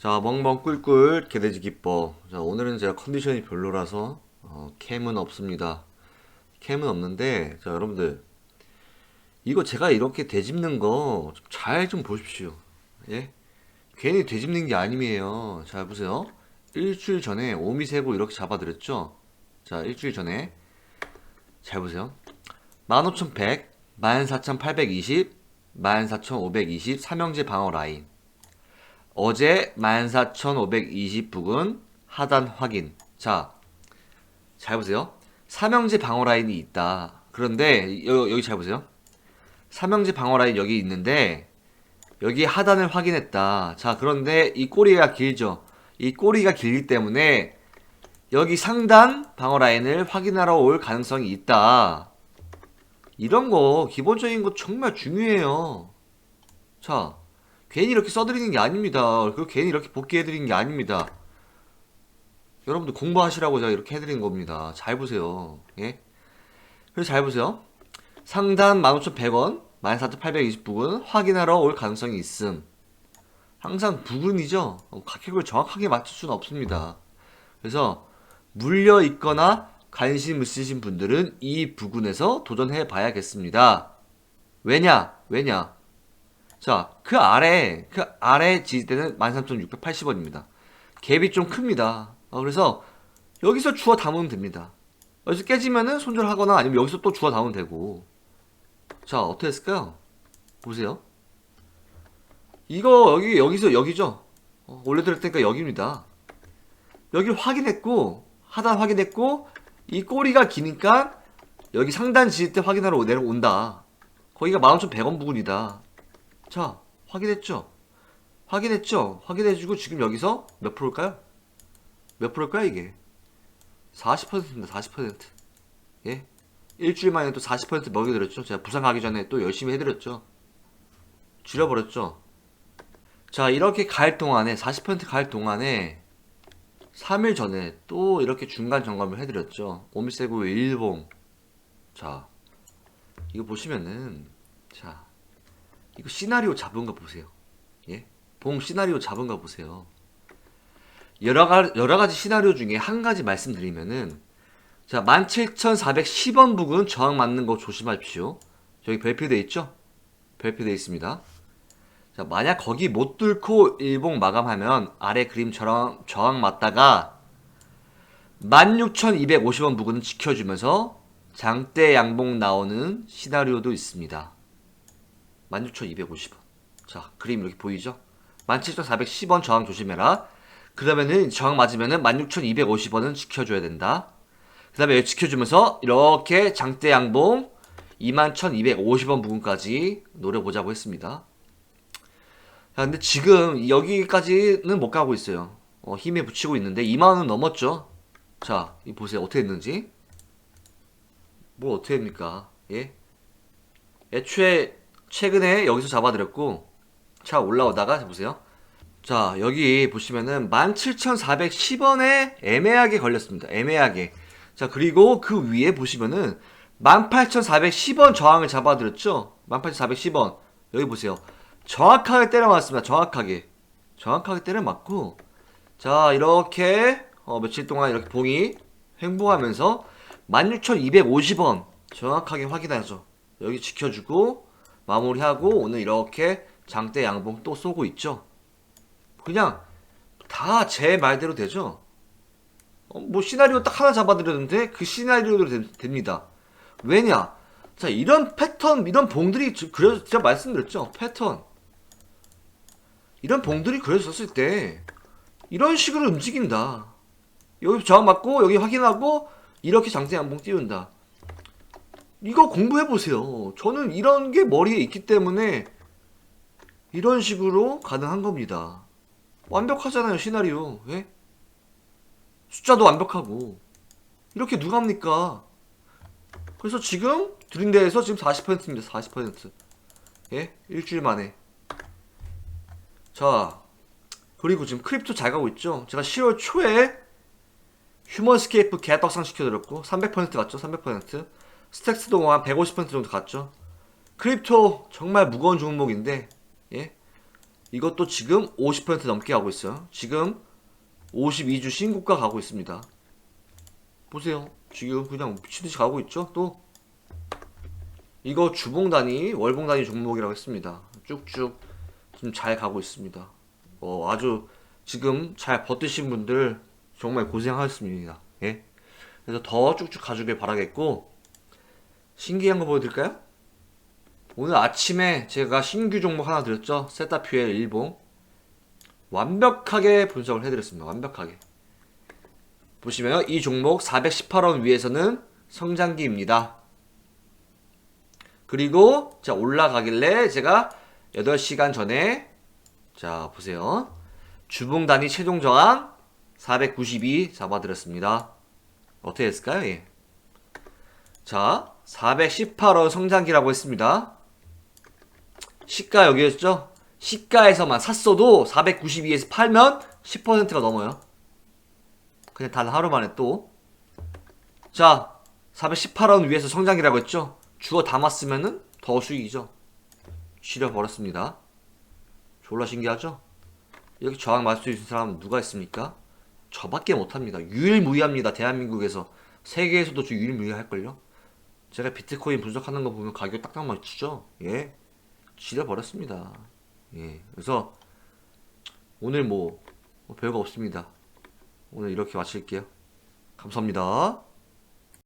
자, 멍멍 꿀꿀 개돼지 기뻐. 자, 오늘은 제가 컨디션이 별로라서 어, 캠은 없습니다. 캠은 없는데, 자, 여러분들 이거 제가 이렇게 되짚는 거 잘좀 보십시오. 예? 괜히 되짚는 게 아니에요. 자, 보세요. 일주일 전에 오미세고 이렇게 잡아드렸죠? 자, 일주일 전에 잘 보세요. 15,100, 14,820, 14,520 삼형제 방어 라인. 어제 14,520 부근 하단 확인. 자, 잘 보세요. 삼형제 방어 라인이 있다. 그런데 여, 여기 잘 보세요. 삼형제 방어 라인 여기 있는데 여기 하단을 확인했다. 자, 그런데 이 꼬리가 길죠. 이 꼬리가 길기 때문에 여기 상단 방어 라인을 확인하러 올 가능성이 있다. 이런 거 기본적인 거 정말 중요해요. 자, 괜히 이렇게 써드리는 게 아닙니다. 그리고 괜히 이렇게 복귀해드리는 게 아닙니다. 여러분들 공부하시라고 제가 이렇게 해드리는 겁니다. 잘 보세요. 예? 그래서 잘 보세요. 상단 15,100원, 14,820 부근 확인하러 올 가능성이 있음. 항상 부근이죠. 어, 가격을 정확하게 맞출 수는 없습니다. 그래서 물려 있거나 관심 있으신 분들은 이 부근에서 도전해 봐야겠습니다. 왜냐? 왜냐? 자, 그 아래, 그 아래 지지대는 13,680원입니다. 갭이 좀 큽니다. 어, 그래서 여기서 주워 담으면 됩니다. 여기서 깨지면은 손절하거나 아니면 여기서 또 주워 담으면 되고. 자, 어떻게 했을까요? 보세요. 이거 여기 여기서 여기죠. 어, 올려드릴 테니까 여기입니다. 여기를 확인했고 하단 확인했고 이 꼬리가 기니까 여기 상단 지지대 확인하러 내려온다. 거기가 15,100원 부근이다. 자, 확인했죠? 확인했죠? 확인해주고 지금 여기서 몇 프로일까요? 몇 프로일까요, 이게? 40%입니다, 40%. 예? 일주일 만에 또 40% 먹여드렸죠? 제가 부산 가기 전에 또 열심히 해드렸죠? 줄여버렸죠? 자, 이렇게 갈 동안에, 40%갈 동안에 3일 전에 또 이렇게 중간 점검을 해드렸죠? 오미세고 일봉. 자, 이거 보시면은, 자, 이거 시나리오 잡은 거 보세요. 예? 봉 시나리오 잡은 거 보세요. 여러 가지, 여러 가지 시나리오 중에 한 가지 말씀드리면은, 자, 17,410원 부근 저항 맞는 거 조심하십시오. 저기 별표돼 있죠? 별표돼 있습니다. 자, 만약 거기 못 뚫고 일봉 마감하면 아래 그림처럼 저항 맞다가 16,250원 부근은 지켜주면서 장대 양봉 나오는 시나리오도 있습니다. 16,250원. 자, 그림 이렇게 보이죠? 17,410원 저항 조심해라. 그러면은 저항 맞으면은 16,250원은 지켜줘야 된다. 그 다음에 지켜주면서 이렇게 장대 양봉 21,250원 부분까지 노려보자고 했습니다. 자, 근데 지금 여기까지는 못 가고 있어요. 어, 힘에 붙이고 있는데 2만원 넘었죠? 자, 이 보세요. 어떻게 했는지. 뭐 어떻게 합니까? 예? 애초에 최근에 여기서 잡아드렸고 자 올라오다가 보세요. 자 여기 보시면은 17,410원에 애매하게 걸렸습니다. 애매하게. 자 그리고 그 위에 보시면은 18,410원 저항을 잡아드렸죠? 18,410원. 여기 보세요. 정확하게 때려 맞습니다. 정확하게. 정확하게 때려 맞고 자 이렇게 어, 며칠 동안 이렇게 봉이 횡보하면서 16,250원 정확하게 확인하죠. 여기 지켜주고 마무리하고 오늘 이렇게 장대 양봉 또 쏘고 있죠. 그냥 다 제 말대로 되죠. 어, 뭐 시나리오 딱 하나 잡아드렸는데 그 시나리오대로 되- 됩니다. 왜냐? 자 이런 패턴 이런 봉들이 지- 그려 제가 말씀드렸죠. 패턴 이런 봉들이 그려졌을 때 이런 식으로 움직인다. 여기 저항 맞고 여기 확인하고 이렇게 장대 양봉 띄운다. 이거 공부해 보세요. 저는 이런 게 머리에 있기 때문에 이런 식으로 가능한 겁니다. 완벽하잖아요, 시나리오. 예? 숫자도 완벽하고. 이렇게 누가 합니까? 그래서 지금 드린 데에서 지금 40%입니다. 40%. 예? 일주일 만에. 자, 그리고 지금 크립토 잘 가고 있죠? 제가 10월 초에 휴먼스케이프 개떡상 시켜드렸고 300% 갔죠? 300%. 스택스도 한 150% 정도 갔죠. 크립토 정말 무거운 종목인데 예? 이것도 지금 50% 넘게 가고 있어요. 지금 52주 신고가 가고 있습니다. 보세요. 지금 그냥 미친듯이 가고 있죠? 또 이거 주봉 단위, 월봉 단위 종목이라고 했습니다. 쭉쭉 지금 잘 가고 있습니다. 어, 아주 지금 잘 버티신 분들 정말 고생하셨습니다. 예. 그래서 더 쭉쭉 가주길 바라겠고 신기한 거 보여드릴까요? 오늘 아침에 제가 신규 종목 하나 드렸죠. 세타퓨엘 일봉 완벽하게 분석을 해드렸습니다. 완벽하게 보시면 이 종목 418원 위에서는 성장기입니다. 그리고 자 올라가길래 제가 8시간 전에 자 보세요. 주봉 단위 최종 저항 492 잡아드렸습니다. 어떻게 됐을까요? 예. 자 418원 성장기라고 했습니다. 시가 여기였죠? 시가에서만 샀어도 492에서 팔면 10%가 넘어요. 그냥 단 하루 만에 또. 자, 418원 위에서 성장이라고 했죠? 주워 담았으면은 더 수익이죠. 지려버렸습니다. 졸라 신기하죠? 이렇게 저항 맞을 수 있는 사람은 누가 있습니까? 저밖에 못합니다. 유일무이합니다. 대한민국에서. 세계에서도 저 유일무이할걸요? 제가 비트코인 분석하는 거 보면 가격 딱딱 맞추죠? 예. 지려버렸습니다. 예. 그래서 오늘 뭐, 뭐 별거 없습니다. 오늘 이렇게 마칠게요. 감사합니다.